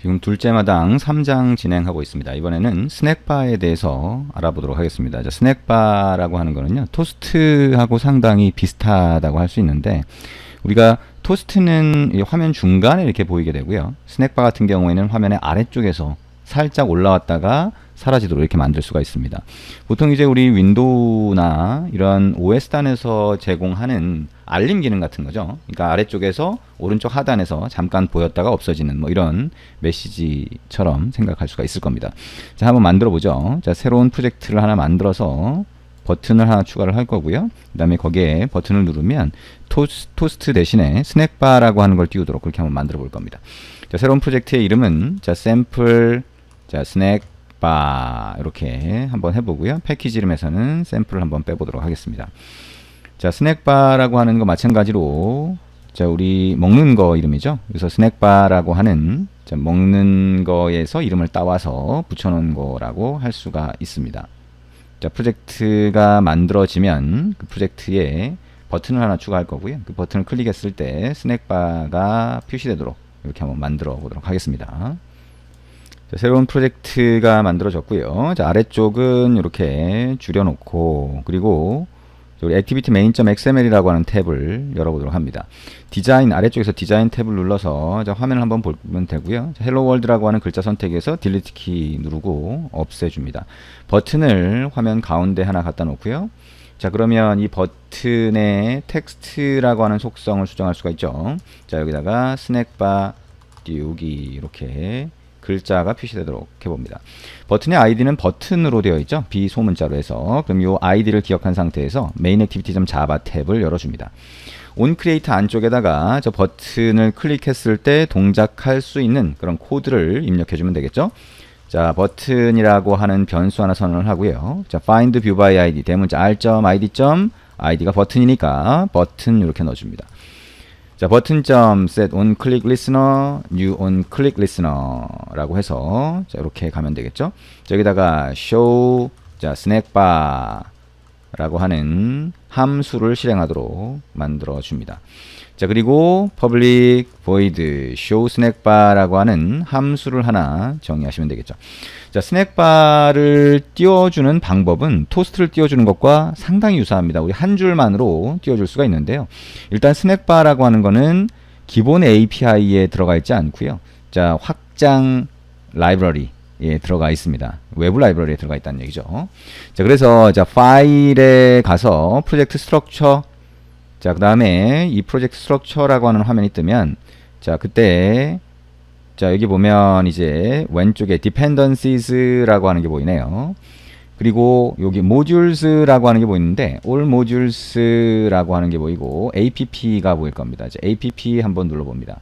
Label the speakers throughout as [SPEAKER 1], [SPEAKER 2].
[SPEAKER 1] 지금 둘째 마당 3장 진행하고 있습니다. 이번에는 스낵바에 대해서 알아보도록 하겠습니다. 자, 스낵바라고 하는 거는요, 토스트하고 상당히 비슷하다고 할 수 있는데, 우리가 토스트는 이 화면 중간에 이렇게 보이게 되고요. 스낵바 같은 경우에는 화면의 아래쪽에서 살짝 올라왔다가 사라지도록 이렇게 만들 수가 있습니다. 보통 이제 우리 윈도우나 이런 OS단에서 제공하는 알림 기능 같은 거죠. 그러니까 아래쪽에서 오른쪽 하단에서 잠깐 보였다가 없어지는 뭐 이런 메시지처럼 생각할 수가 있을 겁니다. 자, 한번 만들어 보죠. 자, 새로운 프로젝트를 하나 만들어서 버튼을 하나 추가를 할 거고요. 그 다음에 거기에 버튼을 누르면 토스, 토스트 대신에 스낵바라고 하는 걸 띄우도록 그렇게 한번 만들어 볼 겁니다. 자, 새로운 프로젝트의 이름은 자, 샘플, 자, 스낵 바 이렇게 한번 해보고요. 패키지 이름에서는 샘플을 한번 빼보도록 하겠습니다. 자, 스낵바라고 하는 거 마찬가지로 자, 우리 먹는 거 이름이죠. 그래서 스낵바라고 하는 자, 먹는 거에서 이름을 따와서 붙여놓은 거라고 할 수가 있습니다. 자, 프로젝트가 만들어지면 그 프로젝트에 버튼을 하나 추가할 거고요. 그 버튼을 클릭했을 때 스낵바가 표시되도록 이렇게 한번 만들어 보도록 하겠습니다. 자, 새로운 프로젝트가 만들어졌고요. 자, 아래쪽은 이렇게 줄여놓고 그리고 우리 액티비티 main.xml이라고 하는 탭을 열어보도록 합니다. 디자인 아래쪽에서 디자인 탭을 눌러서 자, 화면을 한번 보면 되고요. 자, 헬로 월드라고 하는 글자 선택에서 딜리트 키 누르고 없애줍니다. 버튼을 화면 가운데 하나 갖다 놓고요. 자 그러면 이 버튼의 텍스트라고 하는 속성을 수정할 수가 있죠. 자 여기다가 스낵바 띄우기 이렇게 글자가 표시되도록 해봅니다. 버튼의 아이디는 버튼으로 되어 있죠. 비소문자로 해서 그럼 이 아이디를 기억한 상태에서 메인 액티비티 자바 탭을 열어줍니다. 온 크리에이터 안쪽에다가 저 버튼을 클릭했을 때 동작할 수 있는 그런 코드를 입력해주면 되겠죠. 자 버튼이라고 하는 변수 하나 선언을 하고요. 자 find view by id 대문자 r.id. id가 버튼이니까 버튼 이렇게 넣어줍니다. 자 버튼 점 set on click listener new on click listener라고 해서 자 이렇게 가면 되겠죠. 자, 여기다가 show 자 스낵바라고 하는 함수를 실행하도록 만들어 줍니다. 자 그리고 public void show 스낵바라고 하는 함수를 하나 정의하시면 되겠죠. 자 스낵바를 띄워주는 방법은 토스트를 띄워주는 것과 상당히 유사합니다. 우리 한 줄만으로 띄워줄 수가 있는데요. 일단 스낵바라고 하는 거는 기본 API에 들어가 있지 않고요. 자 확장 라이브러리 에 들어가 있습니다. 외부 라이브러리에 들어가 있다는 얘기죠. 자, 그래서 자 파일에 가서 프로젝트 스트럭처 자, 그 다음에 이 프로젝트 스트럭처라고 하는 화면이 뜨면 자, 그때 자, 여기 보면 이제 왼쪽에 dependencies라고 하는 게 보이네요. 그리고 여기 modules라고 하는 게 보이는데 all modules라고 하는 게 보이고 app가 보일 겁니다. 이제 app 한번 눌러 봅니다.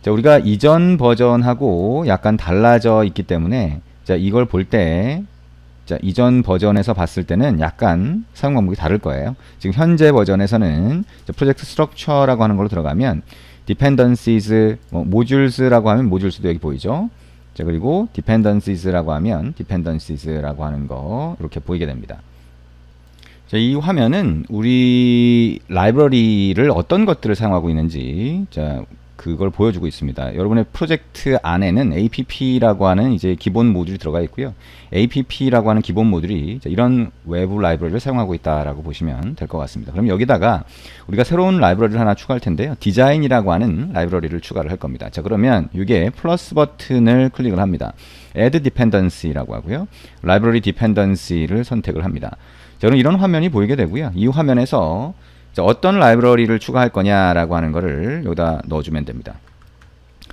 [SPEAKER 1] 자, 우리가 이전 버전하고 약간 달라져 있기 때문에 자, 이걸 볼때 자, 이전 버전에서 봤을 때는 약간 사용 방법이 다를 거예요. 지금 현재 버전에서는 프로젝트 스트럭처라고 하는 걸로 들어가면 dependencies, 뭐 modules라고 하면 modules도 여기 보이죠. 자, 그리고 dependencies라고 하면 dependencies라고 하는 거 이렇게 보이게 됩니다. 자, 이 화면은 우리 라이브러리를 어떤 것들을 사용하고 있는지 자, 그걸 보여주고 있습니다. 여러분의 프로젝트 안에는 app라고 하는 이제 기본 모듈이 들어가 있고요. app라고 하는 기본 모듈이 이런 외부 라이브러리를 사용하고 있다라고 보시면 될 것 같습니다. 그럼 여기다가 우리가 새로운 라이브러리를 하나 추가할 텐데요. 디자인이라고 하는 라이브러리를 추가를 할 겁니다. 자, 그러면 이게 플러스 버튼을 클릭을 합니다. add dependency라고 하고요. 라이브러리 dependency를 선택을 합니다. 저는 이런 화면이 보이게 되고요. 이 화면에서 자, 어떤 라이브러리를 추가할 거냐라고 하는 거를 여기다 넣어주면 됩니다.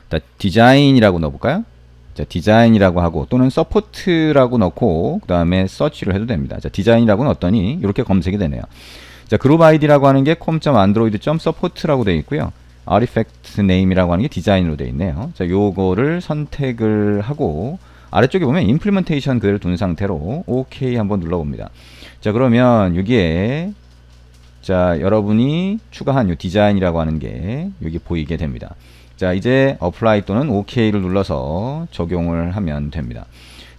[SPEAKER 1] 자, 디자인이라고 넣어볼까요? 자, 디자인이라고 하고 또는 서포트라고 넣고 그 다음에 서치를 해도 됩니다. 자, 디자인이라고 넣었더니 이렇게 검색이 되네요. 자, 그룹 아이디라고 하는 게 com.android.support라고 되어 있고요. artifact name이라고 하는 게 디자인으로 되어 있네요. 자, 요거를 선택을 하고 아래쪽에 보면 implementation 그대로 둔 상태로 OK 한번 눌러봅니다. 자, 그러면 여기에 자, 여러분이 추가한 이 디자인이라고 하는 게 여기 보이게 됩니다. 자, 이제 apply 또는 OK를 눌러서 적용을 하면 됩니다.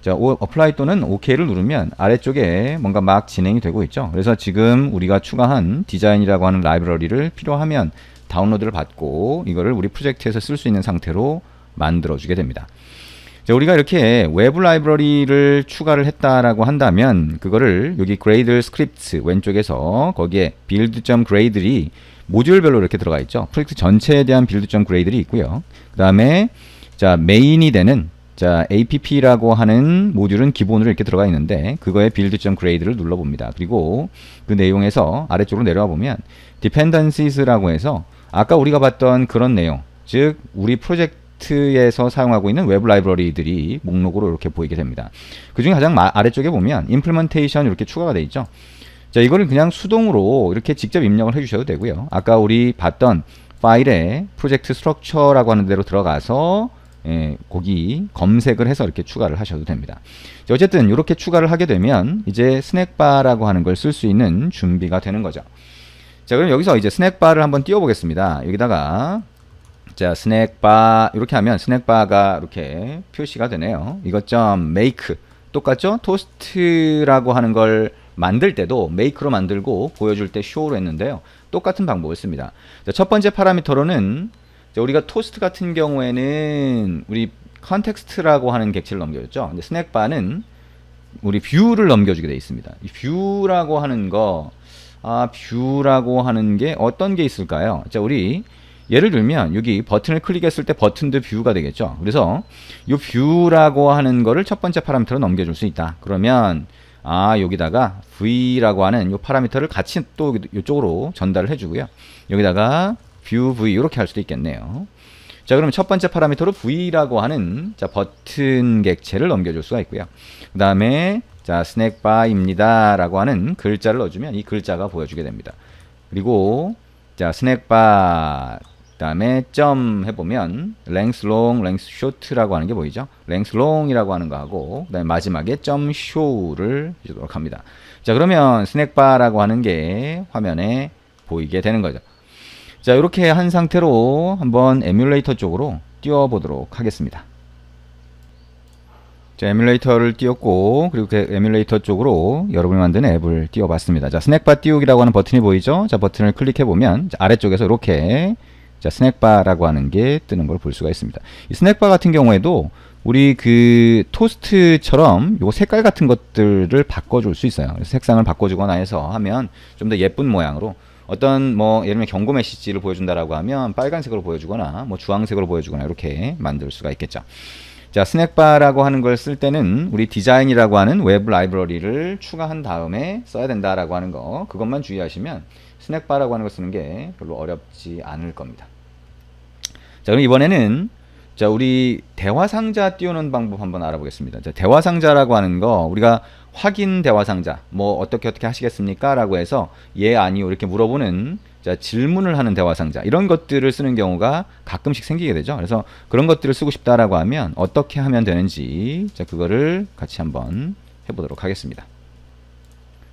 [SPEAKER 1] 자, apply 또는 OK를 누르면 아래쪽에 뭔가 막 진행이 되고 있죠. 그래서 지금 우리가 추가한 디자인이라고 하는 라이브러리를 필요하면 다운로드를 받고 이거를 우리 프로젝트에서 쓸 수 있는 상태로 만들어 주게 됩니다. 자, 우리가 이렇게 외부 라이브러리를 추가를 했다라고 한다면 그거를 여기 gradle scripts 왼쪽에서 거기에 build.grade이 모듈별로 이렇게 들어가 있죠. 프로젝트 전체에 대한 build.grade이 있고요. 그 다음에 자 메인이 되는 자 app라고 하는 모듈은 기본으로 이렇게 들어가 있는데 그거에 build.grade를 눌러봅니다. 그리고 그 내용에서 아래쪽으로 내려와 보면 dependencies라고 해서 아까 우리가 봤던 그런 내용 즉 우리 프로젝트 에서 사용하고 있는 외부 라이브러리들이 목록으로 이렇게 보이게 됩니다. 그 중에 가장 마- 아래쪽에 보면 implementation 이렇게 추가가 되어 있죠. 자, 이거를 그냥 수동으로 이렇게 직접 입력을 해 주셔도 되고요. 아까 우리 봤던 파일에 프로젝트 스트럭처라고 하는 데로 들어가서 예, 거기 검색을 해서 이렇게 추가를 하셔도 됩니다. 자, 어쨌든 이렇게 추가를 하게 되면 이제 스낵바라고 하는 걸 쓸 수 있는 준비가 되는 거죠. 자, 그럼 여기서 이제 스낵바를 한번 띄워보겠습니다. 여기다가 자, 스낵바 이렇게 하면 스낵바가 이렇게 표시가 되네요. 이것 점 make 똑같죠? 토스트라고 하는 걸 만들 때도 make로 만들고 보여줄 때 show로 했는데요. 똑같은 방법을 씁니다. 자, 첫 번째 파라미터로는 자, 우리가 토스트 같은 경우에는 우리 컨텍스트라고 하는 객체를 넘겨줬죠. 근데 스낵바는 우리 뷰를 넘겨주게 되어 있습니다. 이 뷰라고 하는 거, 아, 뷰라고 하는 게 어떤 게 있을까요? 자, 우리 예를 들면 여기 버튼을 클릭했을 때 버튼도 뷰가 되겠죠. 그래서 이 뷰라고 하는 거를 첫 번째 파라미터로 넘겨줄 수 있다. 그러면 아 여기다가 v라고 하는 이 파라미터를 같이 또 이쪽으로 전달을 해주고요. 여기다가 뷰 v 이렇게 할 수도 있겠네요. 자 그러면 첫 번째 파라미터로 v라고 하는 자 버튼 객체를 넘겨줄 수가 있고요. 그 다음에 자 스낵바입니다 라고 하는 글자를 넣어주면 이 글자가 보여주게 됩니다. 그리고 자 스낵바 그다음에 점 해보면 length long, length short라고 하는 게 보이죠? length long이라고 하는 거하고 그다음에 마지막에 점 show를 주도록 합니다. 자 그러면 스낵바라고 하는 게 화면에 보이게 되는 거죠. 자 이렇게 한 상태로 한번 에뮬레이터 쪽으로 띄워보도록 하겠습니다. 자, 에뮬레이터를 띄웠고 그리고 그 에뮬레이터 쪽으로 여러분이 만든 앱을 띄워봤습니다. 자, 스낵바 띄우기라고 하는 버튼이 보이죠? 자, 버튼을 클릭해 보면 아래쪽에서 이렇게 자, 스낵바라고 하는 게 뜨는 걸 볼 수가 있습니다. 이 스낵바 같은 경우에도 우리 그 토스트처럼 요 색깔 같은 것들을 바꿔줄 수 있어요. 색상을 바꿔주거나 해서 하면 좀 더 예쁜 모양으로 어떤 뭐 예를 들면 경고 메시지를 보여준다라고 하면 빨간색으로 보여주거나 뭐 주황색으로 보여주거나 이렇게 만들 수가 있겠죠. 자, 스낵바라고 하는 걸 쓸 때는 우리 디자인이라고 하는 외부 라이브러리를 추가한 다음에 써야 된다라고 하는 거 그것만 주의하시면 스낵바라고 하는 걸 쓰는 게 별로 어렵지 않을 겁니다. 자, 그럼 이번에는 자, 우리 대화 상자 띄우는 방법 한번 알아보겠습니다. 자, 대화 상자라고 하는 거 우리가 확인 대화 상자 뭐 어떻게 어떻게 하시겠습니까?라고 해서 예 아니요 이렇게 물어보는 자, 질문을 하는 대화 상자 이런 것들을 쓰는 경우가 가끔씩 생기게 되죠. 그래서 그런 것들을 쓰고 싶다라고 하면 어떻게 하면 되는지 자, 그거를 같이 한번 해보도록 하겠습니다.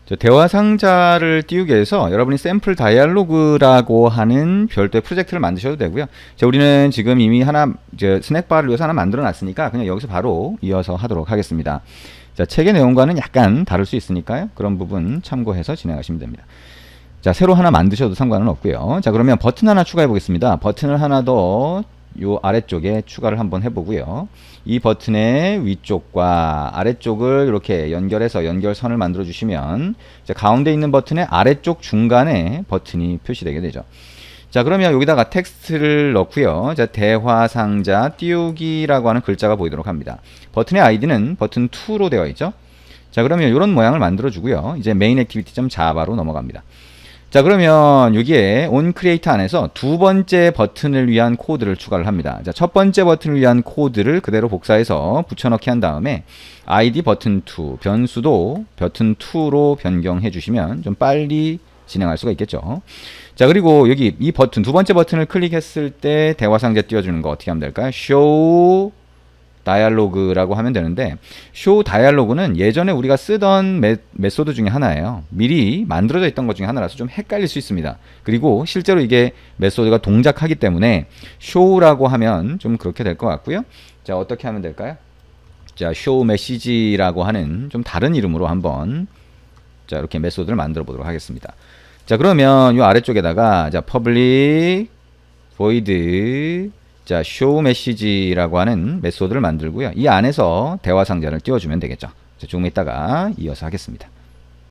[SPEAKER 1] 자, 대화 상자를 띄우기 위해서 여러분이 샘플 다이얼로그라고 하는 별도의 프로젝트를 만드셔도 되고요. 자, 우리는 지금 이미 하나 스낵바를 위해서 하나 만들어 놨으니까 그냥 여기서 바로 이어서 하도록 하겠습니다. 자, 책의 내용과는 약간 다를 수 있으니까요. 그런 부분 참고해서 진행하시면 됩니다. 자, 새로 하나 만드셔도 상관은 없고요. 자, 그러면 버튼 하나 추가해 보겠습니다. 버튼을 하나 더 요 아래쪽에 추가를 한번 해보고요. 이 버튼의 위쪽과 아래쪽을 이렇게 연결해서 연결선을 만들어 주시면 자, 가운데 있는 버튼의 아래쪽 중간에 버튼이 표시되게 되죠. 자 그러면 여기다가 텍스트를 넣고요. 자 대화 상자 띄우기라고 하는 글자가 보이도록 합니다. 버튼의 아이디는 버튼 2로 되어 있죠. 자 그러면 이런 모양을 만들어 주고요. 이제 메인 액티비티 자바로 넘어갑니다. 자 그러면 여기에 on create 안에서 두 번째 버튼을 위한 코드를 추가를 합니다. 자, 첫 번째 버튼을 위한 코드를 그대로 복사해서 붙여넣기 한 다음에 id 버튼 2 변수도 버튼 2로 변경해 주시면 좀 빨리 진행할 수가 있겠죠. 자 그리고 여기 이 버튼 두 번째 버튼을 클릭했을 때 대화 상자 띄워주는 거 어떻게 하면 될까요? show 다이얼로그라고 하면 되는데 쇼 다이얼로그는 예전에 우리가 쓰던 메, 메소드 중에 하나예요. 미리 만들어져 있던 것 중에 하나라서 좀 헷갈릴 수 있습니다. 그리고 실제로 이게 메소드가 동작하기 때문에 쇼라고 하면 좀 그렇게 될 것 같고요. 자 어떻게 하면 될까요? 자 쇼 메시지라고 하는 좀 다른 이름으로 한번 자 이렇게 메소드를 만들어 보도록 하겠습니다. 자 그러면 이 아래쪽에다가 자 public void 자, show message라고 하는 메소드를 만들고요. 이 안에서 대화 상자를 띄워주면 되겠죠. 자, 조금 이따가 이어서 하겠습니다.